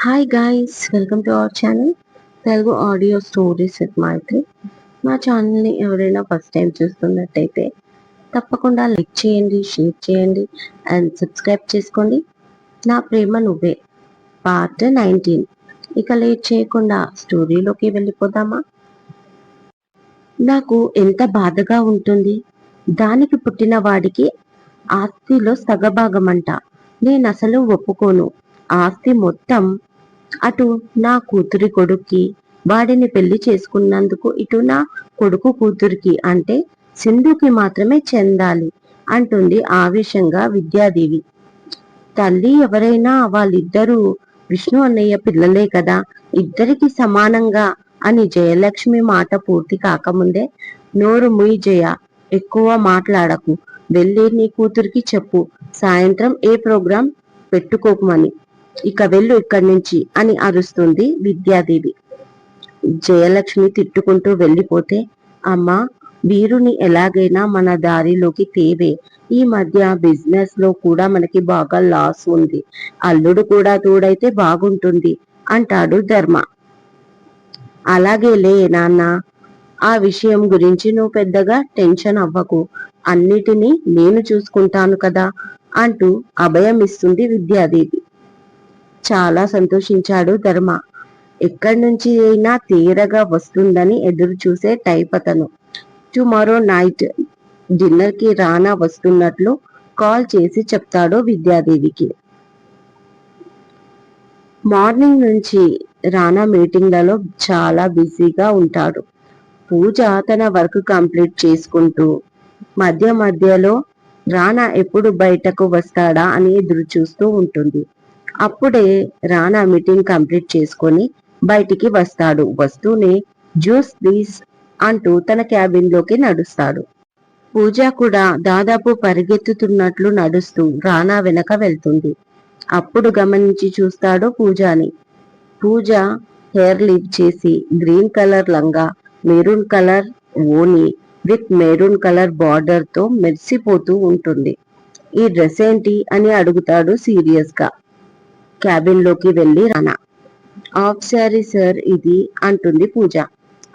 Hi guys welcome to our channel Telugu audio stories with Maitri మా ఛానల్ని ఎవరైనా first time చూస్తున్నట్టయితే తప్పకుండా లైక్ చేయండి షేర్ చేయండి అండ్ సబ్స్క్రైబ్ చేసుకోండి. నా ప్రేమ నువ్వే. పార్ట్ నైన్టీన్ ఇక లేట్ చేయకుండా స్టోరీలోకి వెళ్ళిపోదామా? నాకు ఎంత బాధగా ఉంటుంది. దానికి పుట్టిన వాడికి ఆస్తిలో సగభాగమంట. నేను అసలు ఒప్పుకోను. ఆస్తి మొత్తం అటు నా కూతురి కొడుక్కి వాడిని పెళ్ళి చేసుకున్నందుకు ఇటు నా కొడుకు కూతురికి అంటే సింధుకి మాత్రమే చెందాలి అంటుంది ఆవేశంగా విద్యాదేవి. తల్లి ఎవరైనా వాళ్ళిద్దరూ విష్ణు అన్నయ్య పిల్లలే కదా ఇద్దరికి సమానంగా అని జయలక్ష్మి మాట పూర్తి కాకముందే నోరు ముయి జయ ఎక్కువ మాట్లాడకు వెళ్ళి నీ కూతురికి చెప్పు సాయంత్రం ఏ ప్రోగ్రాం పెట్టుకోకమని ఇక వెళ్ళు ఇక్కడి నుంచి అని అరుస్తుంది విద్యాదేవి. జయలక్ష్మి తిట్టుకుంటూ వెళ్ళిపోతే అమ్మా వీరుని ఎలాగైనా మన దారిలోకి తేవే. ఈ మధ్య బిజినెస్లో కూడా మనకి బాగా లాస్ ఉంది. అల్లుడు కూడా తోడైతే బాగుంటుంది అంటాడు ధర్మ. అలాగే లే నాన్న ఆ విషయం గురించి నువ్వు పెద్దగా టెన్షన్ అవ్వకు. అన్నిటినీ నేను చూసుకుంటాను కదా అంటూ అభయం ఇస్తుంది విద్యాదేవి. చాలా సంతోషించాడు ధర్మ. ఎక్కడి నుంచి అయినా తీరగా వస్తుందని ఎదురు చూసే టైప్ అతను. టుమారో నైట్ డిన్నర్కి రానా వస్తున్నట్లు కాల్ చేసి చెప్తాడు విద్యాదేవికి. మార్నింగ్ నుంచి రానా మీటింగ్లలో చాలా బిజీగా ఉంటాడు. పూజ తన వర్క్ కంప్లీట్ చేసుకుంటూ మధ్య మధ్యలో రానా ఎప్పుడు బయటకు వస్తాడా అని ఎదురు చూస్తూ ఉంటుంది. అప్పుడే రానా మీటింగ్ కంప్లీట్ చేసుకొని బయటికి వస్తాడు. వస్తూనే జ్యూస్ ప్లీజ్ అంటూ తన క్యాబిన్లోకి నడుస్తాడు. పూజ కూడా దాదాపు పరిగెత్తుతున్నట్లు నడుస్తూ రానా వెనక వెళ్తుంది. అప్పుడు గమనించి చూస్తాడు పూజాని. పూజ హెయిర్ లివ్ చేసి గ్రీన్ కలర్ లంగా మెరూన్ కలర్ ఓని విత్ మెరూన్ కలర్ బార్డర్తో మెరిసిపోతూ ఉంటుంది. ఈ డ్రెస్ ఏంటి అని అడుగుతాడు సీరియస్గా. క్యాబిన్లోకి వెళ్ళి రానా. ఆఫ్ శారీ సార్ ఇది అంటుంది పూజ.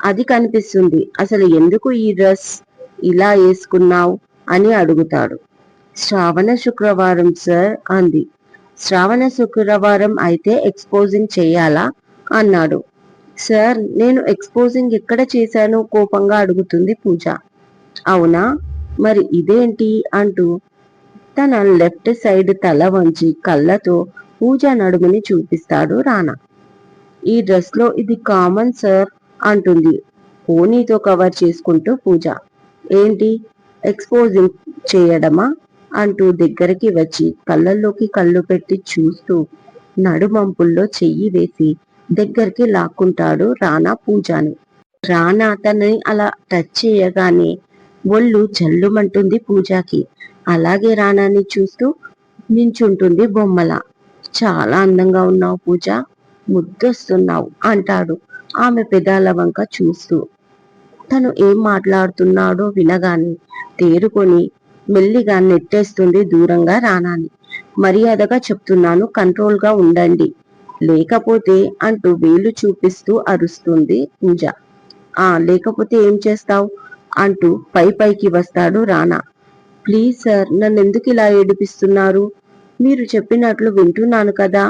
అది కనిపిస్తుంది. అసలు ఎందుకు ఈ డ్రెస్ ఇలా వేసుకున్నావు? అని అడుగుతాడు. శ్రావణ శుక్రవారం సార్ అంది. శ్రావణ శుక్రవారం అయితే ఎక్స్పోజింగ్ చేయాలా? అన్నాడు. సార్ నేను ఎక్స్పోజింగ్ ఎక్కడ చేశాను? కోపంగా అడుగుతుంది పూజ. అవునా? మరి ఇదేంటి? అంటూ తన లెఫ్ట్ సైడ్ తల వంచి కళ్ళతో పూజ నడుముని చూపిస్తాడు రానా. ఈ డ్రెస్లో ఇది కామన్ సార్ అంటుంది. పోనీతో కవర్ చేసుకుంటూ పూజ. ఏంటి? ఎక్స్పోజింగ్ చేయడమా? అంటూ దగ్గరికి వచ్చి కళ్ళల్లోకి కళ్ళు పెట్టి చూస్తూ నడుమంపుల్లో చెయ్యి వేసి దగ్గరికి లాక్కుంటాడు రానా పూజాని. రానా తనని అలా టచ్ చేయగానే ఒళ్ళు జల్లుమంటుంది పూజాకి. అలాగే రానాని చూస్తూ నించుంటుంది బొమ్మల. చాలా అందంగా ఉన్నావు పూజ. ముద్దొస్తున్నావు అంటాడు. ఆమె పెదాల వంక చూస్తూ. తను ఏం మాట్లాడుతున్నాడో వినగాని తేరుకొని మెల్లిగా నెట్టేస్తుంది దూరంగా రానాని మర్యాదగా చెప్తున్నాను కంట్రోల్గా ఉండండి. లేకపోతే అంటూ వేలు చూపిస్తూ అరుస్తుంది పూజ. ఆ లేకపోతే ఏం చేస్తావు? అంటూ పై పైకి వస్తాడు రానా ప్లీజ్ సార్ నన్ను ఎందుకు ఇలా ఏడిపిస్తున్నారు? మీరు చెప్పినట్లు వింటున్నాను కదా.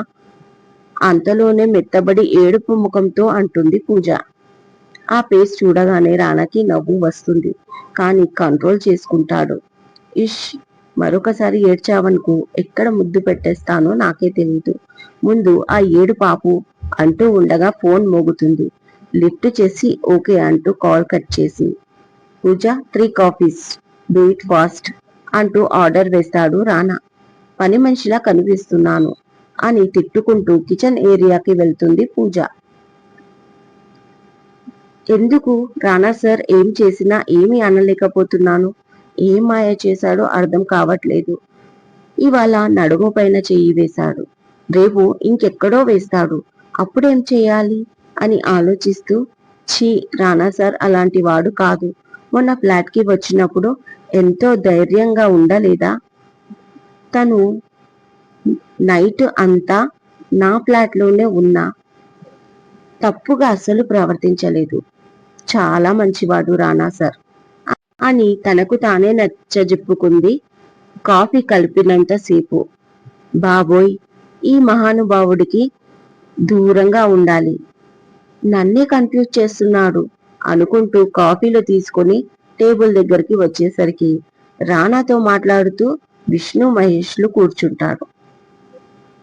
అంతలోనే మెత్తబడి ఏడుపు ముఖంతో అంటుంది పూజ. ఆ పేస్ చూడగానే రానాకి నవ్వు వస్తుంది. కానీ కంట్రోల్ చేసుకుంటాడు. ఇష్ మరొకసారి ఏడ్చావనుకో ఎక్కడ ముద్దు పెట్టేస్తానో నాకే తెలియదు ముందు ఆ ఏడు పాపు అంటూ ఉండగా ఫోన్ మోగుతుంది. లిఫ్ట్ చేసి ఓకే అంటూ కాల్ కట్ చేసి Pooja three coffees do it fast అంటూ ఆర్డర్ వేస్తాడు రానా పని మనిషిలా కనిపిస్తున్నాను అని తిట్టుకుంటూ కిచెన్ ఏరియాకి వెళ్తుంది పూజ. ఎందుకు? రానా సార్ ఏం చేసినా ఏమీ అనలేకపోతున్నాను. ఏం మాయ చేశాడో అర్థం కావట్లేదు. ఇవాళ నడుము పైన చెయ్యి వేశాడు. రేపు ఇంకెక్కడో వేస్తాడు. అప్పుడేం చేయాలి? అని ఆలోచిస్తూ ఛీ రానా సార్ అలాంటి వాడు కాదు. మొన్న ఫ్లాట్కి వచ్చినప్పుడు ఎంతో ధైర్యంగా ఉండలేదా? తను నైట్ అంతా నా ఫ్లాట్లోనే ఉన్నా. తప్పుగా అస్సలు ప్రవర్తించలేదు. చాలా మంచివాడు రానా సార్. అని తనకు తానే నచ్చజెప్పుకుంది కాఫీ కలిపినంత సేపు. బాబోయ్ ఈ మహానుభావుడికి దూరంగా ఉండాలి. నన్నే కన్ఫ్యూజ్ చేస్తున్నాడు అనుకుంటూ కాఫీలు తీసుకొని టేబుల్ దగ్గరికి వచ్చేసరికి రానాతో మాట్లాడుతూ విష్ణు మహేష్లు కూర్చుంటారు.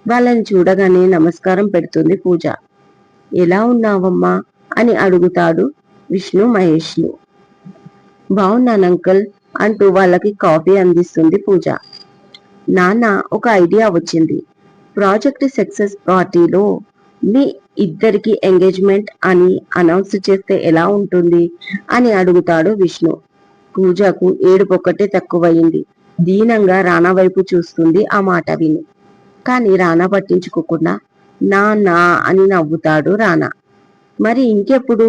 వాళ్ళని చూడగానే నమస్కారం పెడుతుంది పూజ. ఎలా ఉన్నావమ్మా? అని అడుగుతాడు విష్ణు మహేష్లు. బాగున్నాను అంకుల్ అంటూ వాళ్ళకి కాఫీ అందిస్తుంది పూజ. నాన్న ఒక ఐడియా వచ్చింది. ప్రాజెక్ట్ సక్సెస్ పార్టీలో మీ ఇద్దరికి ఎంగేజ్మెంట్ అని అనౌన్స్ చేస్తే ఎలా ఉంటుంది? అని అడుగుతాడు విష్ణు. పూజకు ఏడుపొక్కటే తక్కువయింది దీనంగా రానా వైపు చూస్తుంది ఆ మాట విని. కానీ రానా పట్టించుకోకుండా నా నా అని నవ్వుతాడు రానా మరి ఇంకెప్పుడు?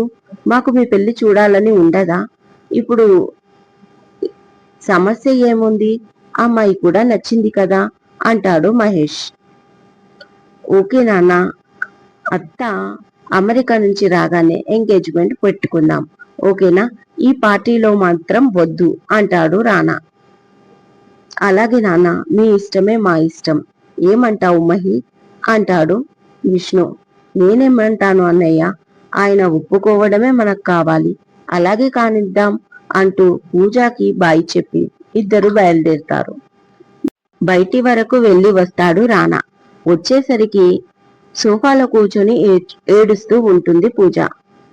మాకు మీ పెళ్ళి చూడాలని ఉండదా? ఇప్పుడు సమస్య ఏముంది? అమ్మాయి కూడా నచ్చింది కదా? అంటాడు మహేష్. ఓకే నాన్న. అత్త అమెరికా నుంచి రాగానే ఎంగేజ్మెంట్ పెట్టుకుందాం. ఓకేనా? ఈ పార్టీలో మాత్రం వద్దు అంటాడు రానా అలాగే నాన్న మీ ఇష్టమే మా ఇష్టం. ఏమంటావు మహి? అంటాడు విష్ణు. నేనేమంటాను అన్నయ్య? ఆయన ఒప్పుకోవడమే మనకు కావాలి. అలాగే కానిద్దాం అంటూ పూజాకి బాయి చెప్పి ఇద్దరు బయలుదేరుతారు. బయటి వరకు వెళ్ళి వస్తాడు రానా. వచ్చేసరికి సోఫాలో కూర్చొని ఏడుస్తూ ఉంటుంది పూజ.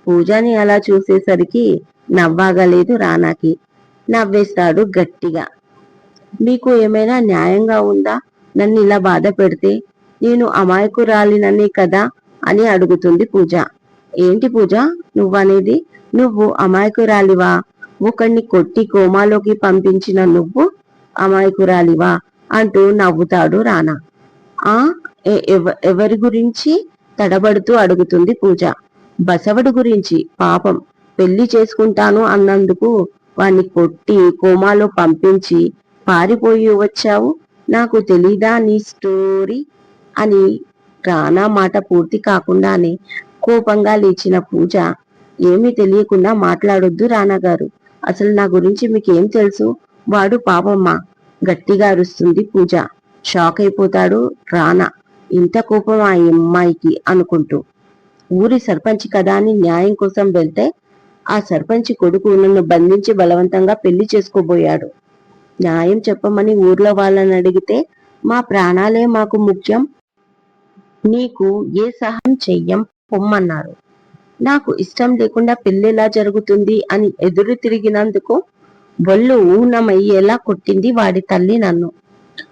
పూజని అలా చూసేసరికి నవ్వాగలేదు రానాకి. నవ్వేస్తాడు గట్టిగా. మీకు ఏమైనా న్యాయంగా ఉందా? నన్ను ఇలా బాధ పెడితే నేను అమాయకురాలినని కదా అని అడుగుతుంది పూజ. ఏంటి పూజ? నువ్వనేది? నువ్వు అమాయకురాలివా? ఒకణ్ణి కొట్టి కోమాలోకి పంపించిన నువ్వు అమాయకురాలివా? అంటూ నవ్వుతాడు రానా ఆ ఎ- ఎవ- ఎవరి గురించి? తడబడుతూ అడుగుతుంది పూజ. బసవడు గురించి. పాపం. పెళ్ళి చేసుకుంటాను అన్నందుకు వాణ్ణి కొట్టి కోమాలో పంపించి పారిపోయి వచ్చావు? నాకు తెలీదా నీ స్టోరీ? అని రానా మాట పూర్తి కాకుండానే కోపంగా లేచిన పూజ. ఏమీ తెలియకుండా మాట్లాడొద్దు రానా గారు అసలు నా గురించి మీకేం తెలుసు? వాడు పాపమ్మ. గట్టిగా అరుస్తుంది పూజ. షాక్ అయిపోతాడు రానా. ఇంత కోపం ఆ అమ్మాయికి అనుకుంటూ. ఊరి సర్పంచ్ కదా అని న్యాయం కోసం వెళ్తే ఆ సర్పంచ్ కొడుకు నన్ను బంధించి బలవంతంగా పెళ్ళి చేసుకోబోయాడు. న్యాయం చెప్పమని ఊర్లో వాళ్ళని అడిగితే మా ప్రాణాలే మాకు ముఖ్యం. నీకు ఏ సహాయం చెయ్యం పొమ్మన్నారు. నాకు ఇష్టం లేకుండా పెళ్ళెలా జరుగుతుంది అని ఎదురు తిరిగినందుకు బొల్లు ఊనమయ్యేలా కొట్టింది వాడి తల్లి నన్ను.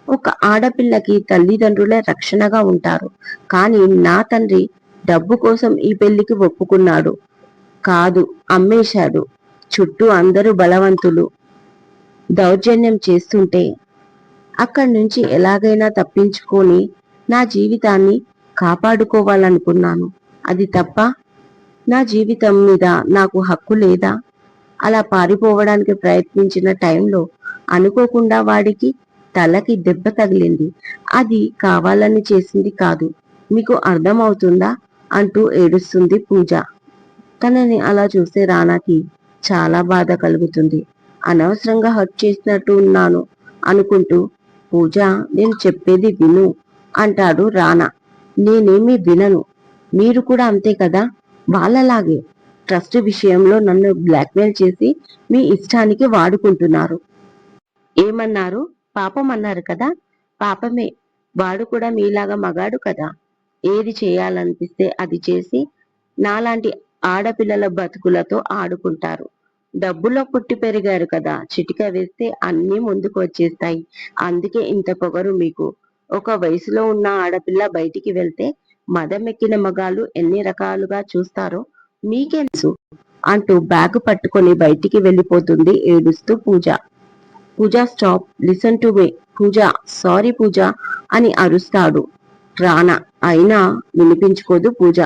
ఒక ఆడపిల్లకి తల్లిదండ్రులే రక్షణగా ఉంటారు. కానీ నా తండ్రి డబ్బు కోసం ఈ పెళ్ళికి ఒప్పుకున్నాడు. కాదు అమ్మేశాడు. చుట్టూ అందరూ బలవంతులు. దౌర్జన్యం చేస్తుంటే అక్కడి నుంచి ఎలాగైనా తప్పించుకొని నా జీవితాన్ని కాపాడుకోవాలనుకున్నాను. అది తప్ప నా జీవితం మీద నాకు హక్కు లేదా? అలా పారిపోవడానికి ప్రయత్నించిన టైంలో అనుకోకుండా వాడికి తలకి దెబ్బ తగిలింది. అది కావాలని చేసింది కాదు. మీకు అర్థమవుతుందా? అంటూ ఏడుస్తుంది పూజ. తనని అలా చూసే రానాకి చాలా బాధ కలుగుతుంది. అనవసరంగా హర్ట్ చేసినట్టు ఉన్నాను అనుకుంటూ పూజ నేను చెప్పేది విను అంటాడు రానా. నేనేమీ వినను. మీరు కూడా అంతే కదా? వాళ్ళలాగే. ట్రస్ట్ విషయంలో నన్ను బ్లాక్మెయిల్ చేసి మీ ఇష్టానికి వాడుకుంటున్నారు. ఏమన్నారు? పాపం అన్నారు కదా? పాపమే. వాడు కూడా మీలాగా మగాడు కదా? ఏది చేయాలనిపిస్తే అది చేసి నాలాంటి ఆడపిల్లల బతుకులతో ఆడుకుంటారు. డబ్బులో పుట్టి పెరిగారు కదా. చిటిక వేస్తే అన్నీ ముందుకు వచ్చేస్తాయి. అందుకే ఇంత పొగరు మీకు. ఒక వయసులో ఉన్న ఆడపిల్ల బయటికి వెళ్తే మదమెక్కిన మగాళ్ళు ఎన్ని రకాలుగా చూస్తారో మీకెన్సు అంటూ బ్యాగ్ పట్టుకొని బయటికి వెళ్ళిపోతుంది ఏడుస్తూ Pooja. Pooja stop. Listen to me. Pooja. Sorry Pooja అని అరుస్తాడు. రానా. అయినా వినిపించుకోదు పూజ.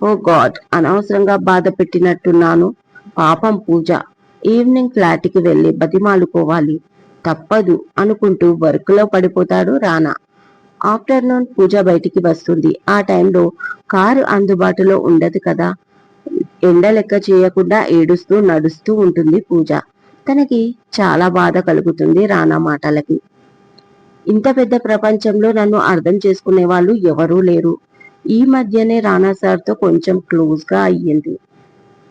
ఓ గాడ్. అనవసరంగా బాధ పెట్టినట్టున్నాను. పాపం పూజ. ఈవినింగ్ ఫ్లాట్కి వెళ్ళి బతిమాలుకోవాలి. తప్పదు అనుకుంటూ వర్క్లో పడిపోతాడు రానా. ఆఫ్టర్నూన్ పూజ బయటికి వస్తుంది. ఆ టైంలో కారు అందుబాటులో ఉండదు కదా. ఎండ లెక్క చేయకుండా ఏడుస్తూ నడుస్తూ ఉంటుంది పూజ. తనకి చాలా బాధ కలుగుతుంది రానా మాటలకి. ఇంత పెద్ద ప్రపంచంలో నన్ను అర్థం చేసుకునే వాళ్ళు ఎవరూ లేరు. ఈ మధ్యనే రానా సార్తో కొంచెం క్లోజ్గా అయ్యింది.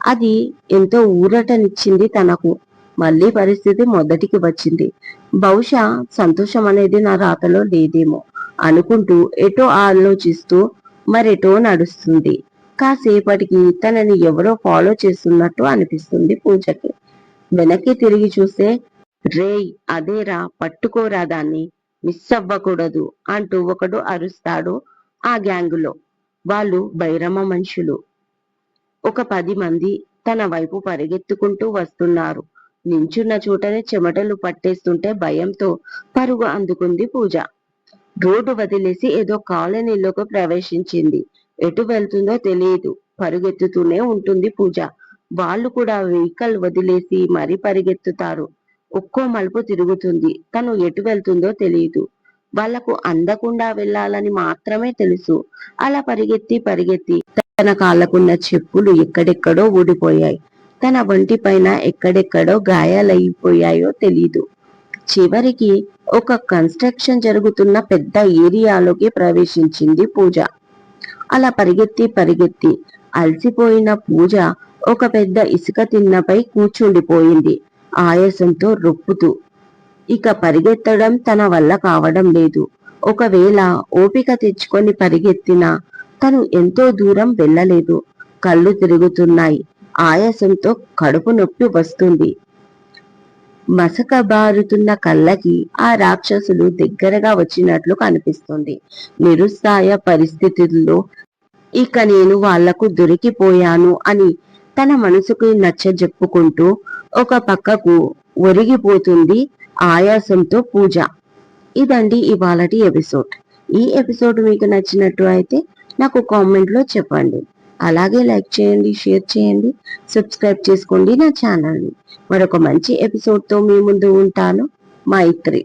అది ఎంతో ఊరటనిచ్చింది తనకు. మళ్ళీ పరిస్థితి మొదటికి వచ్చింది. బహుశా సంతోషం అనేది నా రాతలో లేదేమో అనుకుంటూ ఎటో ఆలోచిస్తూ మరెటో నడుస్తుంది. కాసేపటికి తనని ఎవరో ఫాలో చేస్తున్నట్టు అనిపిస్తుంది పూజకి. వెనక్కి తిరిగి చూస్తే రేయ్ అదేరా పట్టుకోరా దాన్ని మిస్ అవ్వకూడదు అంటూ ఒకడు అరుస్తాడు ఆ గ్యాంగులో. వాళ్ళు బైరమ మనుషులు. ఒక పది మంది తన వైపు పరిగెత్తుకుంటూ వస్తున్నారు. నించున్న చోటనే చెమటలు పట్టేస్తుంటే భయంతో పరుగు అందుకుంది పూజ. రోడ్డు వదిలేసి ఏదో కాలనీలోకి ప్రవేశించింది. ఎటు వెళ్తుందో తెలియదు. పరుగెత్తుతూనే ఉంటుంది పూజ. వాళ్ళు కూడా వెహికల్ వదిలేసి మరీ పరిగెత్తుతారు. ఒక్కో మలుపు తిరుగుతుంది. తను ఎటు వెళ్తుందో తెలియదు. వాళ్ళకు అందకుండా వెళ్ళాలని మాత్రమే తెలుసు. అలా పరిగెత్తి పరిగెత్తి తన కాళ్ళకున్న చెప్పులు ఎక్కడెక్కడో ఊడిపోయాయి. తన వంటి పైన ఎక్కడెక్కడో గాయాలైపోయాయో తెలీదు. చివరికి ఒక కన్స్ట్రక్షన్ జరుగుతున్న పెద్ద ఏరియాలోకి ప్రవేశించింది పూజ. అలా పరిగెత్తి పరిగెత్తి అలసిపోయిన పూజ ఒక పెద్ద ఇసుక తిన్నపై కూర్చుండిపోయింది. ఆయాసంతో రొప్పుతూ ఇక పరిగెత్తడం తన వల్ల కావడం లేదు. ఒకవేళ ఓపిక తెచ్చుకొని పరిగెత్తినా తను ఎంతో దూరం వెళ్ళలేదు. కళ్ళు తిరుగుతున్నాయి. ఆయాసంతో కడుపు నొప్పి వస్తుంది. మసకబారుతున్న కళ్ళకి ఆ రాక్షసులు దగ్గరగా వచ్చినట్లు కనిపిస్తుంది. నిరుత్సాయ పరిస్థితుల్లో ఇక నేను వాళ్ళకు దొరికిపోయాను అని తన మనసుకు నచ్చ చెప్పుకుంటూ ఒక పక్కకు ఒరిగిపోతుంది ఆయాసంతో పూజ. ఇదండి ఇవాళటి ఎపిసోడ్. ఈ ఎపిసోడ్ మీకు నచ్చినట్టు అయితే నాకు కామెంట్లో చెప్పండి. అలాగే లైక్ చేయండి షేర్ చేయండి సబ్స్క్రైబ్ చేసుకోండి నా ఛానల్ని మరొక మంచి ఎపిసోడ్తో మీ ముందు ఉంటాను. మైత్రి